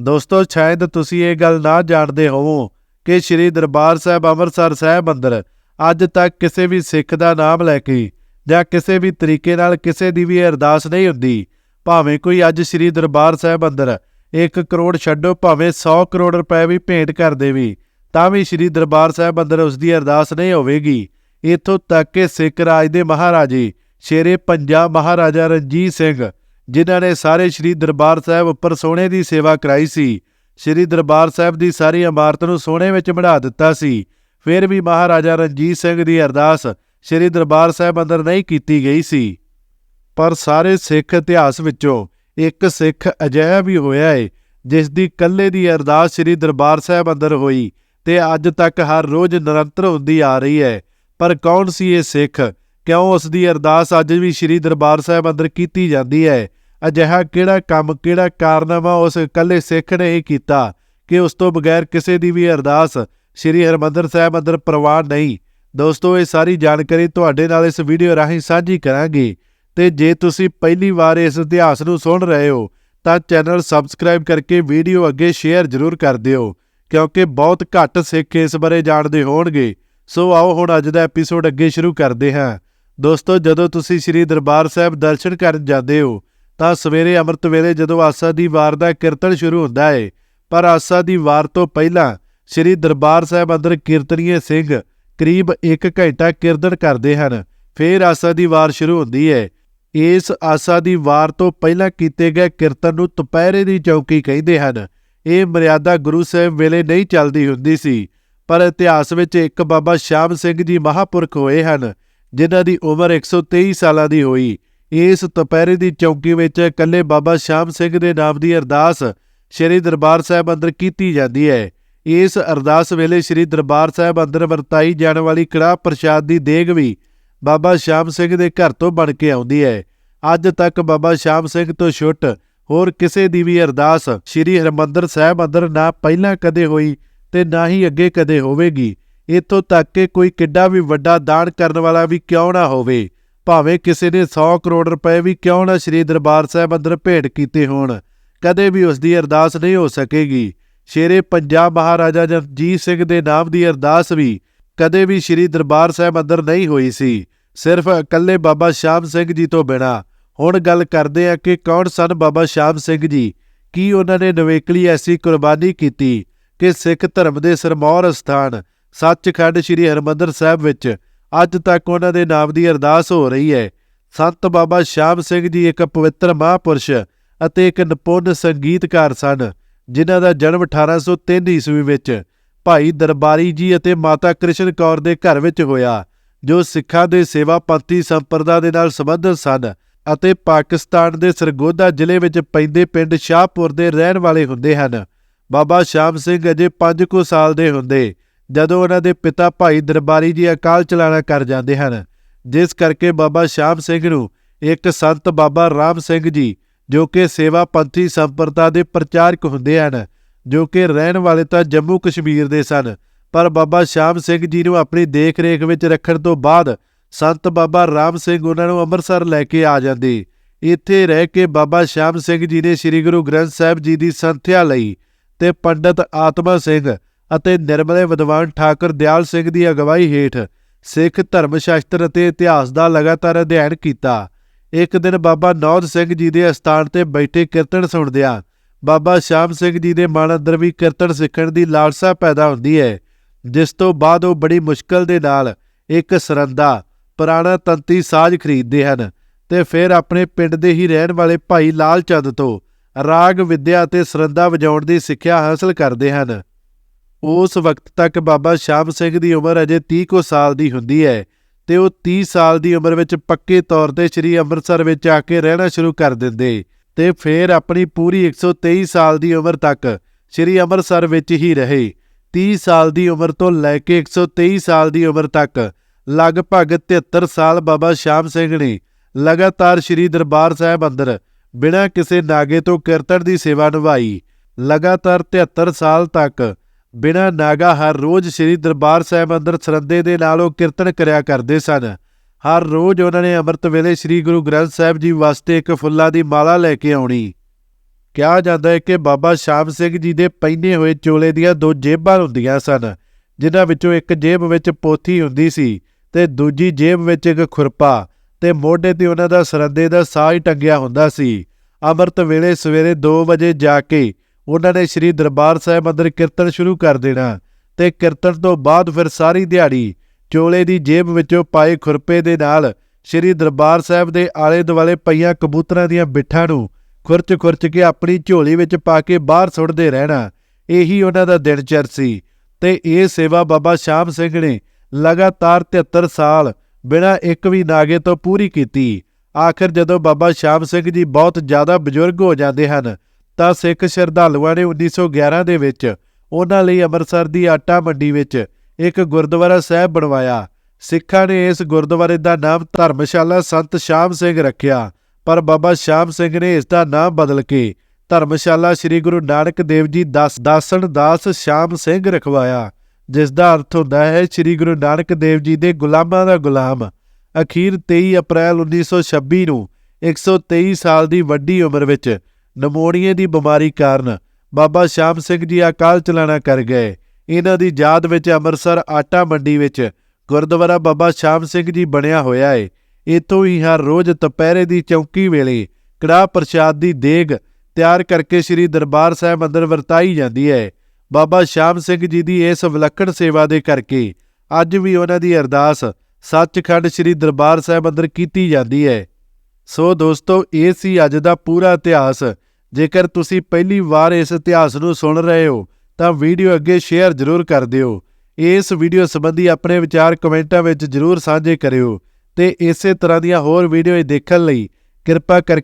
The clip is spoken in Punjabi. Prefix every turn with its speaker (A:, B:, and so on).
A: ਦੋਸਤੋ, ਸ਼ਾਇਦ ਤੁਸੀਂ ਇਹ ਗੱਲ ਨਾ ਜਾਣਦੇ ਹੋਵੋ ਕਿ ਸ੍ਰੀ ਦਰਬਾਰ ਸਾਹਿਬ ਅੰਮ੍ਰਿਤਸਰ ਸਾਹਿਬ ਅੰਦਰ ਅੱਜ ਤੱਕ ਕਿਸੇ ਵੀ ਸਿੱਖ ਦਾ ਨਾਮ ਲੈ ਕੇ ਜਾਂ ਕਿਸੇ ਵੀ ਤਰੀਕੇ ਨਾਲ ਕਿਸੇ ਦੀ ਵੀ ਅਰਦਾਸ ਨਹੀਂ ਹੁੰਦੀ। ਭਾਵੇਂ ਕੋਈ ਅੱਜ ਸ੍ਰੀ ਦਰਬਾਰ ਸਾਹਿਬ ਅੰਦਰ 1 ਕਰੋੜ ਛੱਡੋ, ਭਾਵੇਂ 100 ਕਰੋੜ ਰੁਪਏ ਵੀ ਭੇਂਟ ਕਰ ਦੇਵੀ, ਤਾਂ ਵੀ ਸ੍ਰੀ ਦਰਬਾਰ ਸਾਹਿਬ ਅੰਦਰ ਉਸ ਦੀ ਅਰਦਾਸ ਨਹੀਂ ਹੋਵੇਗੀ। ਇਥੋਂ ਤੱਕ ਕਿ ਸਿੱਖ ਰਾਜ ਦੇ ਮਹਾਰਾਜੇ, ਸ਼ੇਰੇ ਪੰਜਾਬ ਮਹਾਰਾਜਾ ਰਣਜੀਤ ਸਿੰਘ ਜਿਨ੍ਹਾਂ ਨੇ ਸਾਰੇ ਸ੍ਰੀ ਦਰਬਾਰ ਸਾਹਿਬ ਉੱਪਰ ਸੋਨੇ ਦੀ ਸੇਵਾ ਕਰਾਈ ਸੀ। ਸ੍ਰੀ ਦਰਬਾਰ ਸਾਹਿਬ ਦੀ ਸਾਰੀ ਇਮਾਰਤ ਨੂੰ ਸੋਨੇ ਵਿੱਚ ਬਣਾ ਦਿੱਤਾ ਸੀ। ਫਿਰ ਵੀ ਮਹਾਰਾਜਾ ਰਣਜੀਤ ਸਿੰਘ ਦੀ ਅਰਦਾਸ ਸ੍ਰੀ ਦਰਬਾਰ ਸਾਹਿਬ ਅੰਦਰ ਨਹੀਂ ਕੀਤੀ ਗਈ ਸੀ। ਪਰ ਸਾਰੇ ਸਿੱਖ ਇਤਿਹਾਸ ਵਿੱਚੋਂ ਇੱਕ ਸਿੱਖ ਅਜਿਹਾ ਵੀ ਹੋਇਆ ਏ, ਜਿਸ ਦੀ ਕੱਲੇ ਦੀ ਅਰਦਾਸ ਸ੍ਰੀ ਦਰਬਾਰ ਸਾਹਿਬ ਅੰਦਰ ਹੋਈ ਤੇ ਅੱਜ ਤੱਕ ਹਰ ਰੋਜ਼ ਨਿਰੰਤਰ ਹੁੰਦੀ ਆ ਰਹੀ ਹੈ। ਪਰ ਕੌਣ ਸੀ ਇਹ ਸਿੱਖ? ਕਿਉਂ ਉਸ ਦੀ ਅਰਦਾਸ ਅੱਜ ਵੀ ਸ੍ਰੀ ਦਰਬਾਰ ਸਾਹਿਬ ਅੰਦਰ ਕੀਤੀ ਜਾਂਦੀ ਹੈ? ਅਜਿਹਾ ਕਿਹੜਾ ਕੰਮ, ਕਿਹੜਾ ਕਾਰਨਾਮਾ ਉਸ ਇਕੱਲੇ ਸਿੱਖ ਨੇ ਹੀ ਕੀਤਾ ਕਿ ਉਸ ਤੋਂ ਬਗੈਰ ਕਿਸੇ ਦੀ ਵੀ ਅਰਦਾਸ ਸ੍ਰੀ ਹਰਮੰਦਰ ਸਾਹਿਬ ਅੰਦਰ ਪ੍ਰਵਾਨ ਨਹੀਂ? ਦੋਸਤੋ, ਇਹ ਸਾਰੀ ਜਾਣਕਾਰੀ ਤੁਹਾਡੇ ਨਾਲ ਇਸ ਵੀਡੀਓ ਰਾਹੀਂ ਸਾਂਝੀ ਕਰਾਂਗੇ। ਤੇ ਜੇ ਤੁਸੀਂ ਪਹਿਲੀ ਵਾਰ ਇਸ ਇਤਿਹਾਸ ਨੂੰ ਸੁਣ ਰਹੇ ਹੋ, ਤਾਂ ਚੈਨਲ ਸਬਸਕ੍ਰਾਈਬ ਕਰਕੇ ਵੀਡੀਓ ਅੱਗੇ ਸ਼ੇਅਰ ਜ਼ਰੂਰ ਕਰ ਦਿਓ, ਕਿਉਂਕਿ ਬਹੁਤ ਘੱਟ ਸਿੱਖ ਇਸ ਬਾਰੇ ਜਾਣਦੇ ਹੋਣਗੇ। ਸੋ ਆਓ ਹੁਣ ਅੱਜ ਦਾ ਐਪੀਸੋਡ ਅੱਗੇ ਸ਼ੁਰੂ ਕਰਦੇ ਹਾਂ। ਦੋਸਤੋ, ਜਦੋਂ ਤੁਸੀਂ ਸ੍ਰੀ ਦਰਬਾਰ ਸਾਹਿਬ ਦਰਸ਼ਨ ਕਰਨ ਜਾਂਦੇ ਹੋ ਤਾਂ ਸਵੇਰੇ ਅੰਮ੍ਰਿਤ ਵੇਲੇ ਜਦੋਂ ਆਸਾ ਦੀ ਵਾਰ ਦਾ ਕੀਰਤਨ ਸ਼ੁਰੂ ਹੁੰਦਾ ਹੈ ਪਰ ਆਸਾ ਦੀ ਵਾਰ ਤੋਂ ਪਹਿਲਾਂ ਸ੍ਰੀ ਦਰਬਾਰ ਸਾਹਿਬ ਅੰਦਰ ਕੀਰਤਨੀਏ ਸਿੰਘ ਕਰੀਬ 1 ਘੰਟਾ ਕੀਰਤਨ ਕਰਦੇ ਹਨ, ਫਿਰ ਆਸਾ ਦੀ ਵਾਰ ਸ਼ੁਰੂ ਹੁੰਦੀ ਹੈ ਇਸ ਆਸਾ ਦੀ ਵਾਰ ਤੋਂ ਪਹਿਲਾਂ ਕੀਤੇ ਗਏ ਕੀਰਤਨ ਨੂੰ ਦੁਪਹਿਰੇ ਦੀ ਚੌਕੀ ਕਹਿੰਦੇ ਹਨ। ਇਹ ਮਰਿਆਦਾ ਗੁਰੂ ਸਾਹਿਬ ਵੇਲੇ ਨਹੀਂ ਚੱਲਦੀ ਹੁੰਦੀ ਸੀ, ਪਰ ਇਤਿਹਾਸ ਵਿੱਚ ਇੱਕ ਬਾਬਾ ਸ਼ਾਮ ਸਿੰਘ ਜੀ ਮਹਾਪੁਰਖ ਹੋਏ ਹਨ, ਜਿਨ੍ਹਾਂ ਦੀ ਉਮਰ 123 ਸਾਲਾਂ ਦੀ ਹੋਈ। ਇਸ ਦੁਪਹਿਰੇ ਦੀ ਚੌਕੀ ਵਿੱਚ ਇਕੱਲੇ ਬਾਬਾ ਸ਼ਾਮ ਸਿੰਘ ਦੇ ਨਾਮ ਦੀ ਅਰਦਾਸ ਸ੍ਰੀ ਦਰਬਾਰ ਸਾਹਿਬ ਅੰਦਰ ਕੀਤੀ ਜਾਂਦੀ ਹੈ। ਇਸ ਅਰਦਾਸ ਵੇਲੇ ਸ੍ਰੀ ਦਰਬਾਰ ਸਾਹਿਬ ਅੰਦਰ ਵਰਤਾਈ ਜਾਣ ਵਾਲੀ ਕੜਾਹ ਪ੍ਰਸ਼ਾਦ ਦੀ ਦੇਗ ਵੀ ਬਾਬਾ ਸ਼ਾਮ ਸਿੰਘ ਦੇ ਘਰ ਤੋਂ ਬਣ ਕੇ ਆਉਂਦੀ ਹੈ। ਅੱਜ ਤੱਕ ਬਾਬਾ ਸ਼ਾਮ ਸਿੰਘ ਤੋਂ ਛੁੱਟ ਹੋਰ ਕਿਸੇ ਦੀ ਵੀ ਅਰਦਾਸ ਸ੍ਰੀ ਹਰਮੰਦਰ ਸਾਹਿਬ ਅੰਦਰ ਨਾ ਪਹਿਲਾਂ ਕਦੇ ਹੋਈ ਤੇ ਨਾ ਹੀ ਅੱਗੇ ਕਦੇ ਹੋਵੇਗੀ। ਇਥੋਂ ਤੱਕ ਕਿ ਕੋਈ ਕਿੱਡਾ ਵੀ ਵੱਡਾ ਦਾਨ ਕਰਨ ਵਾਲਾ ਵੀ ਕਿਉਂ ਨਾ ਹੋਵੇ। ਭਾਵੇਂ ਕਿਸੇ ਨੇ 100 ਕਰੋੜ ਰੁਪਏ ਵੀ ਕਿਉਂ ਨਾ ਸ੍ਰੀ ਦਰਬਾਰ ਸਾਹਿਬ ਅੰਦਰ ਭੇਟ ਕੀਤੇ ਹੋਣ, ਕਦੇ ਵੀ ਉਸ ਦੀ ਅਰਦਾਸ ਨਹੀਂ ਹੋ ਸਕੇਗੀ। ਸ਼ੇਰੇ ਪੰਜਾਬ ਮਹਾਰਾਜਾ ਜਗਜੀਤ ਸਿੰਘ ਦੇ ਨਾਮ ਦੀ ਅਰਦਾਸ ਵੀ ਕਦੇ ਵੀ ਸ੍ਰੀ ਦਰਬਾਰ ਸਾਹਿਬ ਅੰਦਰ ਨਹੀਂ ਹੋਈ ਸੀ, ਸਿਰਫ ਇਕੱਲੇ ਬਾਬਾ ਸ਼ਾਮ ਸਿੰਘ ਜੀ ਤੋਂ ਬਿਨਾ। ਹੁਣ ਗੱਲ ਕਰਦੇ ਆ ਕਿ ਕੌਣ ਸਨ ਬਾਬਾ ਸ਼ਾਮ ਸਿੰਘ ਜੀ? ਕੀ ਉਹਨਾਂ ਨੇ ਨਵੇਕਲੀ ਐਸੀ ਕੁਰਬਾਨੀ ਕੀਤੀ ਕਿ ਸਿੱਖ ਧਰਮ ਦੇ ਸਰਮੌਰ ਸਥਾਨ, ਸੱਚਖੰਡ ਸ੍ਰੀ ਹਰਮੰਦਰ ਸਾਹਿਬ ਵਿੱਚ ਅੱਜ ਤੱਕ ਉਹਨਾਂ ਦੇ ਨਾਮ ਦੀ ਅਰਦਾਸ ਹੋ ਰਹੀ ਹੈ। ਸੰਤ ਬਾਬਾ ਸ਼ਾਮ ਸਿੰਘ ਜੀ ਇੱਕ ਪਵਿੱਤਰ ਮਹਾਪੁਰਸ਼ ਅਤੇ ਇੱਕ ਨਿਪੁੰਨ ਸੰਗੀਤਕਾਰ ਸਨ, ਜਿਨ੍ਹਾਂ ਦਾ ਜਨਮ 1803 ਈਸਵੀ ਵਿੱਚ ਭਾਈ ਦਰਬਾਰੀ ਜੀ ਅਤੇ ਮਾਤਾ ਕ੍ਰਿਸ਼ਨ ਕੌਰ ਦੇ ਘਰ ਵਿੱਚ ਹੋਇਆ, ਜੋ ਸਿੱਖਾਂ ਦੇ ਸੇਵਾ ਪੰਥੀ ਸੰਪਰਦਾ ਦੇ ਨਾਲ ਸੰਬੰਧਿਤ ਸਨ ਅਤੇ ਪਾਕਿਸਤਾਨ ਦੇ ਸਰਗੋਦਾ ਜ਼ਿਲ੍ਹੇ ਵਿੱਚ ਪੈਂਦੇ ਪਿੰਡ ਸ਼ਾਹਪੁਰ ਦੇ ਰਹਿਣ ਵਾਲੇ ਹੁੰਦੇ ਹਨ। ਬਾਬਾ ਸ਼ਾਮ ਸਿੰਘ ਅਜੇ 5 ਕੁ ਸਾਲ ਦੇ ਹੁੰਦੇ ਜਦੋਂ ਉਹਨਾਂ ਦੇ ਪਿਤਾ ਭਾਈ ਦਰਬਾਰੀ ਜੀ ਅਕਾਲ ਚਲਾਣਾ ਕਰ ਜਾਂਦੇ ਹਨ। ਜਿਸ ਕਰਕੇ ਬਾਬਾ ਸ਼ਾਮ ਸਿੰਘ ਨੂੰ ਇੱਕ ਸੰਤ ਬਾਬਾ ਰਾਮ ਸਿੰਘ ਜੀ, ਜੋ ਕਿ ਸੇਵਾ ਪੰਥੀ ਸੰਪਰਦਾ ਦੇ ਪ੍ਰਚਾਰਕ ਹੁੰਦੇ ਹਨ, ਜੋ ਕਿ ਰਹਿਣ ਵਾਲੇ ਤਾਂ ਜੰਮੂ ਕਸ਼ਮੀਰ ਦੇ ਸਨ, ਪਰ ਬਾਬਾ ਸ਼ਾਮ ਸਿੰਘ ਜੀ ਨੂੰ ਆਪਣੀ ਦੇਖ-ਰੇਖ ਵਿੱਚ ਰੱਖਣ ਤੋਂ ਬਾਅਦ ਸੰਤ ਬਾਬਾ ਰਾਮ ਸਿੰਘ ਉਹਨਾਂ ਨੂੰ ਅੰਮ੍ਰਿਤਸਰ ਲੈ ਕੇ ਆ ਜਾਂਦੇ। ਇੱਥੇ ਰਹਿ ਕੇ ਬਾਬਾ ਸ਼ਾਮ ਸਿੰਘ ਜੀ ਨੇ ਸ੍ਰੀ ਗੁਰੂ ਗ੍ਰੰਥ ਸਾਹਿਬ ਜੀ ਦੀ ਸੰਥਿਆ ਲਈ ਤੇ ਪੰਡਤ ਆਤਮਾ ਸਿੰਘ ਅਤੇ ਨਿਰਮਲੇ ਵਿਦਵਾਨ ਠਾਕੁਰ ਦਿਆਲ ਸਿੰਘ ਦੀ ਅਗਵਾਈ ਹੇਠ ਸਿੱਖ ਧਰਮ ਸ਼ਾਸਤਰ ਅਤੇ ਇਤਿਹਾਸ ਦਾ ਲਗਾਤਾਰ ਅਧਿਐਨ ਕੀਤਾ। ਇੱਕ ਦਿਨ ਬਾਬਾ ਨੌਦ ਸਿੰਘ ਜੀ ਦੇ ਅਸਥਾਨ ਤੇ ਬੈਠੇ ਕੀਰਤਨ ਸੁਣਦਿਆਂ ਬਾਬਾ ਸ਼ਾਮ ਸਿੰਘ ਜੀ ਦੇ ਮਨ ਅੰਦਰ ਵੀ ਕੀਰਤਨ ਸਿੱਖਣ ਦੀ ਲਾਲਸਾ ਪੈਦਾ ਹੁੰਦੀ ਹੈ, ਜਿਸ ਤੋਂ ਬਾਅਦ ਉਹ ਬੜੀ ਮੁਸ਼ਕਲ ਦੇ ਨਾਲ ਇੱਕ ਸਰੰਦਾ, ਪੁਰਾਣਾ ਤੰਤੀ ਸਾਜ਼ ਖਰੀਦਦੇ ਹਨ ਤੇ ਫਿਰ ਆਪਣੇ ਪਿੰਡ ਦੇ ਹੀ ਰਹਿਣ ਵਾਲੇ ਭਾਈ ਲਾਲ ਚੰਦ ਤੋਂ ਰਾਗ, ਵਿਦਿਆ ਤੇ ਸਰੰਦਾ ਵਜਾਉਣ ਦੀ ਸਿੱਖਿਆ ਹਾਸਲ ਕਰਦੇ ਹਨ। ਉਸ ਵਕਤ ਤੱਕ ਬਾਬਾ ਸ਼ਾਮ ਸਿੰਘ ਦੀ ਉਮਰ ਅਜੇ 30 ਕੁ ਸਾਲ ਦੀ ਹੁੰਦੀ ਹੈ ਤੇ ਉਹ 30 ਸਾਲ ਦੀ ਉਮਰ ਵਿੱਚ ਪੱਕੇ ਤੌਰ ਤੇ ਸ੍ਰੀ ਅੰਮ੍ਰਿਤਸਰ ਵਿੱਚ ਆ ਕੇ ਰਹਿਣਾ ਸ਼ੁਰੂ ਕਰ ਦਿੰਦੇ ਤੇ ਫਿਰ ਆਪਣੀ ਪੂਰੀ 123 ਸਾਲ ਦੀ ਉਮਰ ਤੱਕ ਸ੍ਰੀ ਅੰਮ੍ਰਿਤਸਰ ਵਿੱਚ ਹੀ ਰਹੇ। 30 ਸਾਲ ਦੀ ਉਮਰ ਤੋਂ ਲੈ ਕੇ 123 ਸਾਲ ਦੀ ਉਮਰ ਤੱਕ ਲਗਭਗ 73 ਸਾਲ ਬਾਬਾ ਸ਼ਾਮ ਸਿੰਘ ਨੇ ਲਗਾਤਾਰ ਸ੍ਰੀ ਦਰਬਾਰ ਸਾਹਿਬ ਅੰਦਰ ਬਿਨਾਂ ਕਿਸੇ ਨਾਗੇ ਤੋਂ ਕੀਰਤਨ ਦੀ ਸੇਵਾ ਨਿਭਾਈ। ਲਗਾਤਾਰ 73 ਸਾਲ ਤੱਕ ਬਿਨਾਂ ਨਾਗਾ ਹਰ ਰੋਜ਼ ਸ੍ਰੀ ਦਰਬਾਰ ਸਾਹਿਬ ਅੰਦਰ ਸਰੰਦੇ ਦੇ ਨਾਲ ਉਹ ਕੀਰਤਨ ਕਰਿਆ ਕਰਦੇ ਸਨ। ਹਰ ਰੋਜ਼ ਉਹਨਾਂ ਨੇ ਅੰਮ੍ਰਿਤ ਵੇਲੇ ਸ੍ਰੀ ਗੁਰੂ ਗ੍ਰੰਥ ਸਾਹਿਬ ਜੀ ਵਾਸਤੇ ਇੱਕ ਫੁੱਲਾਂ ਦੀ ਮਾਲਾ ਲੈ ਕੇ ਆਉਣੀ। ਕਿਹਾ ਜਾਂਦਾ ਹੈ ਕਿ ਬਾਬਾ ਸ਼ਾਮ ਸਿੰਘ ਜੀ ਦੇ ਪਹਿਨੇ ਹੋਏ ਚੋਲੇ ਦੀਆਂ ਦੋ ਜੇਬਾਂ ਹੁੰਦੀਆਂ ਸਨ, ਜਿਨ੍ਹਾਂ ਵਿੱਚੋਂ ਇੱਕ ਜੇਬ ਵਿੱਚ ਪੋਥੀ ਹੁੰਦੀ ਸੀ ਤੇ ਦੂਜੀ ਜੇਬ ਵਿੱਚ ਇੱਕ ਖੁਰਪਾ ਤੇ ਮੋਢੇ ਤੇ ਉਹਨਾਂ ਦਾ ਸਰੰਦੇ ਦਾ ਸਾਹ ਹੀ ਟੰਗਿਆ ਹੁੰਦਾ ਸੀ। ਅੰਮ੍ਰਿਤ ਵੇਲੇ ਸਵੇਰੇ 2 ਵਜੇ ਜਾ ਕੇ ਉਹਨਾਂ ਨੇ ਸ੍ਰੀ ਦਰਬਾਰ ਸਾਹਿਬ ਅੰਦਰ ਕੀਰਤਨ ਸ਼ੁਰੂ ਕਰ ਦੇਣਾ ਤੇ ਕੀਰਤਨ ਤੋਂ ਬਾਅਦ ਫਿਰ ਸਾਰੀ ਦਿਹਾੜੀ ਚੋਲੇ ਦੀ ਜੇਬ ਵਿੱਚੋਂ ਪਾਏ ਖੁਰਪੇ ਦੇ ਨਾਲ ਸ੍ਰੀ ਦਰਬਾਰ ਸਾਹਿਬ ਦੇ ਆਲੇ ਦੁਆਲੇ ਪਈਆਂ ਕਬੂਤਰਾਂ ਦੀਆਂ ਬਿੱਠਾਂ ਨੂੰ ਖੁਰਚ-ਖੁਰਚ ਕੇ ਆਪਣੀ ਝੋਲੀ ਵਿੱਚ ਪਾ ਕੇ ਬਾਹਰ ਸੁੱਟਦੇ ਰਹਿਣਾ, ਇਹੀ ਉਹਨਾਂ ਦਾ ਦਿਨਚਰ ਸੀ। ਤੇ ਇਹ ਸੇਵਾ ਬਾਬਾ ਸ਼ਾਮ ਸਿੰਘ ਨੇ ਲਗਾਤਾਰ 73 ਸਾਲ ਬਿਨਾਂ ਇੱਕ ਵੀ ਨਾਗੇ ਤੋਂ ਪੂਰੀ ਕੀਤੀ। ਆਖਰ ਜਦੋਂ ਬਾਬਾ ਸ਼ਾਮ ਸਿੰਘ ਜੀ ਬਹੁਤ ਜ਼ਿਆਦਾ ਬਜ਼ੁਰਗ ਹੋ ਜਾਂਦੇ ਹਨ ਤਾਂ ਸਿੱਖ ਸ਼ਰਧਾਲੂਆਂ ਨੇ 1911 ਦੇ ਵਿੱਚ ਉਹਨਾਂ ਲਈ ਅੰਮ੍ਰਿਤਸਰ ਦੀ ਆਟਾ ਮੰਡੀ ਵਿੱਚ ਇੱਕ ਗੁਰਦੁਆਰਾ ਸਾਹਿਬ ਬਣਵਾਇਆ। ਸਿੱਖਾਂ ਨੇ ਇਸ ਗੁਰਦੁਆਰੇ ਦਾ ਨਾਮ ਧਰਮਸ਼ਾਲਾ ਸੰਤ ਸ਼ਾਮ ਸਿੰਘ ਰੱਖਿਆ, ਪਰ ਬਾਬਾ ਸ਼ਾਮ ਸਿੰਘ ਨੇ ਇਸ ਦਾ ਨਾਮ ਬਦਲ ਕੇ ਧਰਮਸ਼ਾਲਾ ਸ੍ਰੀ ਗੁਰੂ ਨਾਨਕ ਦੇਵ ਜੀ ਦਾਸ, ਦਾਸਣ ਦਾਸ ਸ਼ਾਮ ਸਿੰਘ ਰਖਵਾਇਆ, ਜਿਸ ਦਾ ਅਰਥ ਹੁੰਦਾ ਹੈ ਸ੍ਰੀ ਗੁਰੂ ਨਾਨਕ ਦੇਵ ਜੀ ਦੇ ਗੁਲਾਮਾਂ ਦਾ ਗੁਲਾਮ। ਅਖੀਰ 23 ਅਪ੍ਰੈਲ 1926 ਨੂੰ 123 ਸਾਲ ਦੀ ਵੱਡੀ ਉਮਰ ਵਿੱਚ ਨਮੋਨੀਏ ਦੀ ਬਿਮਾਰੀ ਕਾਰਨ ਬਾਬਾ ਸ਼ਾਮ ਸਿੰਘ ਜੀ ਅਕਾਲ ਚਲਾਣਾ ਕਰ ਗਏ। ਇਹਨਾਂ ਦੀ ਯਾਦ ਵਿੱਚ ਅੰਮ੍ਰਿਤਸਰ ਆਟਾ ਮੰਡੀ ਵਿੱਚ ਗੁਰਦੁਆਰਾ ਬਾਬਾ ਸ਼ਾਮ ਸਿੰਘ ਜੀ ਬਣਿਆ ਹੋਇਆ ਹੈ ਇਤੋਂ ਹੀ ਹਰ ਰੋਜ਼ ਦੁਪਹਿਰੇ ਦੀ ਚੌਂਕੀ ਵੇਲੇ ਕੜਾਹ ਪ੍ਰਸ਼ਾਦ ਦੀ ਦੇਗ ਤਿਆਰ ਕਰਕੇ ਸ੍ਰੀ ਦਰਬਾਰ ਸਾਹਿਬ ਅੰਦਰ ਵਰਤਾਈ ਜਾਂਦੀ ਹੈ ਬਾਬਾ ਸ਼ਾਮ ਸਿੰਘ ਜੀ ਦੀ ਇਸ ਵਿਲੱਖਣ ਸੇਵਾ ਦੇ ਕਰਕੇ ਅੱਜ ਵੀ ਉਹਨਾਂ ਦੀ ਅਰਦਾਸ ਸੱਚਖੰਡ ਸ੍ਰੀ ਦਰਬਾਰ ਸਾਹਿਬ ਅੰਦਰ ਕੀਤੀ ਜਾਂਦੀ ਹੈ ਸੋ ਦੋਸਤੋ, ਇਹ ਸੀ ਅੱਜ ਦਾ ਪੂਰਾ ਇਤਿਹਾਸ। ਜੇਕਰ ਤੁਸੀਂ ਪਹਿਲੀ ਵਾਰ ਇਸ ਇਤਿਹਾਸ ਨੂੰ ਸੁਣ ਰਹੇ ਹੋ, ਤਾਂ ਵੀਡੀਓ ਅੱਗੇ ਸ਼ੇਅਰ ਜ਼ਰੂਰ ਕਰ ਦਿਓ। ਇਸ ਵੀਡੀਓ ਸੰਬੰਧੀ ਆਪਣੇ ਵਿਚਾਰ ਕਮੈਂਟਾਂ ਵਿੱਚ ਜ਼ਰੂਰ ਸਾਂਝੇ ਕਰਿਓ ਤੇ ਇਸੇ ਤਰ੍ਹਾਂ ਦੀਆਂ ਹੋਰ ਵੀਡੀਓ ਦੇਖਣ ਲਈ ਕਿਰਪਾ ਕਰਕੇ